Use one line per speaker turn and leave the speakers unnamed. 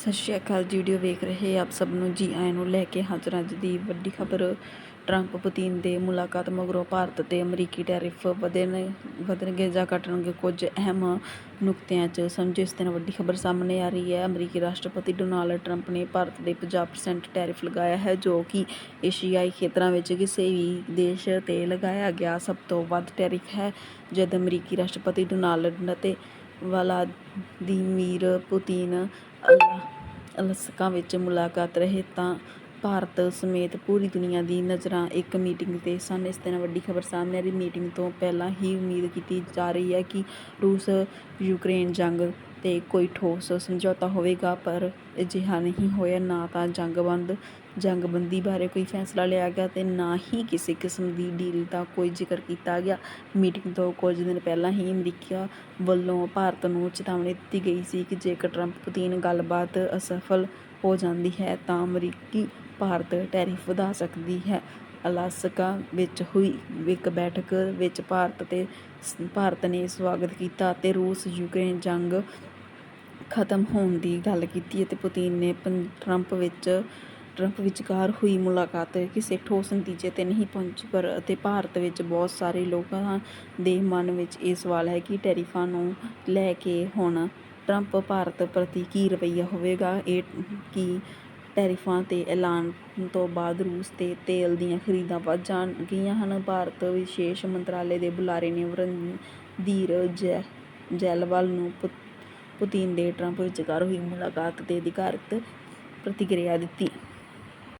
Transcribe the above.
ਸਤਿ ਸ਼੍ਰੀ ਅਕਾਲ ਵੀਡੀਓ ਵੇਖ ਰਹੇ ਆਪ ਸਭ ਨੂੰ। ਜੀ ਆਇਆਂ ਨੂੰ ਲੈ ਕੇ ਹਾਜ਼ਰ ਅੱਜ ਦੀ ਵੱਡੀ ਖਬਰ। ਟਰੰਪ ਪੁਤਿਨ ਦੇ ਮੁਲਾਕਾਤ ਮਗਰੋਂ ਭਾਰਤ ਤੇ ਅਮਰੀਕੀ ਟੈਰਿਫ ਵਧਣ, ਵਧਣਗੇ ਜਾਂ ਘਟਣਗੇ ਕੁਝ ਅਹਿਮ ਨੁਕਤਿਆਂ 'ਚ। ਸਮਝੋ, ਇਸ ਦਿਨ ਵੱਡੀ ਖਬਰ ਸਾਹਮਣੇ ਆ ਰਹੀ ਹੈ। ਅਮਰੀਕੀ ਰਾਸ਼ਟਰਪਤੀ ਡੋਨਾਲਡ ਟਰੰਪ ਨੇ ਭਾਰਤ ਦੇ 50% ਟੈਰਿਫ ਲਗਾਇਆ ਹੈ, ਜੋ ਕਿ ਏਸ਼ੀਆਈ ਖੇਤਰਾਂ ਵਿੱਚ ਕਿਸੇ ਵੀ ਦੇਸ਼ ਤੇ ਲਗਾਇਆ ਗਿਆ ਸਭ ਤੋਂ ਵੱਧ ਟੈਰਿਫ ਹੈ। ਜਦ ਅਮਰੀਕੀ ਰਾਸ਼ਟਰਪਤੀ ਡੋਨਾਲਡ ਅਤੇ ਵਲਾਦੀਮੀਰ ਪੁਤਿਨ ਅਲਾ- ਅਲਾਸਕਾ ਵਿੱਚ ਮੁਲਾਕਾਤ ਰਹੇ ਤਾਂ ਭਾਰਤ ਸਮੇਤ ਪੂਰੀ ਦੁਨੀਆ ਦੀ ਨਜ਼ਰਾਂ ਇੱਕ ਮੀਟਿੰਗ 'ਤੇ ਸਨ। ਇਸ ਦਿਨ ਵੱਡੀ ਖਬਰ ਸਾਹਮਣੇ ਆ ਰਹੀ ਮੀਟਿੰਗ ਤੋਂ ਪਹਿਲਾਂ ਹੀ ਉਮੀਦ ਕੀਤੀ ਜਾ ਰਹੀ ਹੈ ਕਿ ਰੂਸ ਯੂਕਰੇਨ ਜੰਗ 'ਤੇ ਕੋਈ ਠੋਸ ਸਮਝੌਤਾ ਹੋਵੇਗਾ, ਪਰ ਅਜਿਹਾ ਨਹੀਂ ਹੋਇਆ। ਨਾ ਤਾਂ ਜੰਗਬੰਦ, ਜੰਗਬੰਦੀ ਬਾਰੇ ਕੋਈ ਫੈਸਲਾ ਲਿਆ ਗਿਆ ਅਤੇ ਨਾ ਹੀ ਕਿਸੇ ਕਿਸਮ ਦੀ ਡੀਲ ਦਾ ਕੋਈ ਜ਼ਿਕਰ ਕੀਤਾ ਗਿਆ। ਮੀਟਿੰਗ ਤੋਂ ਕੁਝ ਦਿਨ ਪਹਿਲਾਂ ਹੀ ਅਮਰੀਕਾ ਵੱਲੋਂ ਭਾਰਤ ਨੂੰ ਚੇਤਾਵਨੀ ਦਿੱਤੀ ਗਈ ਸੀ ਕਿ ਜੇਕਰ ਟਰੰਪ ਪੁਤਿਨ ਗੱਲਬਾਤ ਅਸਫਲ ਹੋ ਜਾਂਦੀ ਹੈ, ਤਾਂ ਅਮਰੀਕੀ ਭਾਰਤ ਟੈਰਿਫ ਵਧਾ ਸਕਦੀ ਹੈ। ਅਲਾਸਕਾ ਵਿੱਚ ਹੋਈ ਇੱਕ ਬੈਠਕ ਵਿੱਚ ਭਾਰਤ ਤੇ, ਭਾਰਤ ਨੇ ਸਵਾਗਤ ਕੀਤਾ ਅਤੇ ਰੂਸ, ਯੂਕਰੇਨ ਜੰਗ ਖਤਮ ਹੋਣ ਦੀ ਗੱਲ ਕੀਤੀ ਅਤੇ ਪੁਤਿਨ ਨੇ ਪੰ- ਟਰੰਪ ਵਿੱਚ, ਟਰੰਪ ਵਿਚਕਾਰ ਹੋਈ ਮੁਲਾਕਾਤ ਕਿਸੇ ਠੋਸ ਨਤੀਜੇ ਤੇ ਨਹੀਂ ਪਹੁੰਚੀ, ਪਰ ਅਤੇ ਭਾਰਤ ਵਿੱਚ ਬਹੁਤ ਸਾਰੇ ਲੋਕਾਂ ਦੇ ਮਨ ਵਿੱਚ ਇਹ ਸਵਾਲ ਹੈ ਕਿ ਟੈਰਿਫਾਂ ਨੂੰ ਲੈ ਕੇ ਹੁਣ ਟਰੰਪ ਭਾਰਤ ਪ੍ਰਤੀ ਕੀ ਰਵੱਈਆ ਹੋਵੇਗਾ? ਇਹ ਕੀ ਟੈਰਿਫਾਂ ਤੇ ਐਲਾਨ ਤੋਂ ਬਾਅਦ ਰੂਸ ਤੇ ਤੇਲ ਦੀਆਂ ਖਰੀਦਾਂ ਵੱਧ ਜਾਣ ਗਈਆਂ ਹਨ। ਭਾਰਤ ਵਿਸ਼ੇਸ਼ ਮੰਤਰਾਲੇ ਦੇ ਬੁਲਾਰੇ ਨੇ ਵਰਨਦੀਰ ਜੈ, ਜੈਲਵਾਲ ਨੂੰ ਪੁ- ਪੁਤਿਨ ਦੇ ਟਰੰਪ ਵਿਚਕਾਰ ਹੋਈ ਮੁਲਾਕਾਤ ਤੇ ਅਧਿਕਾਰਤ ਪ੍ਰਤੀਕਿਰਿਆ ਦਿੱਤੀ।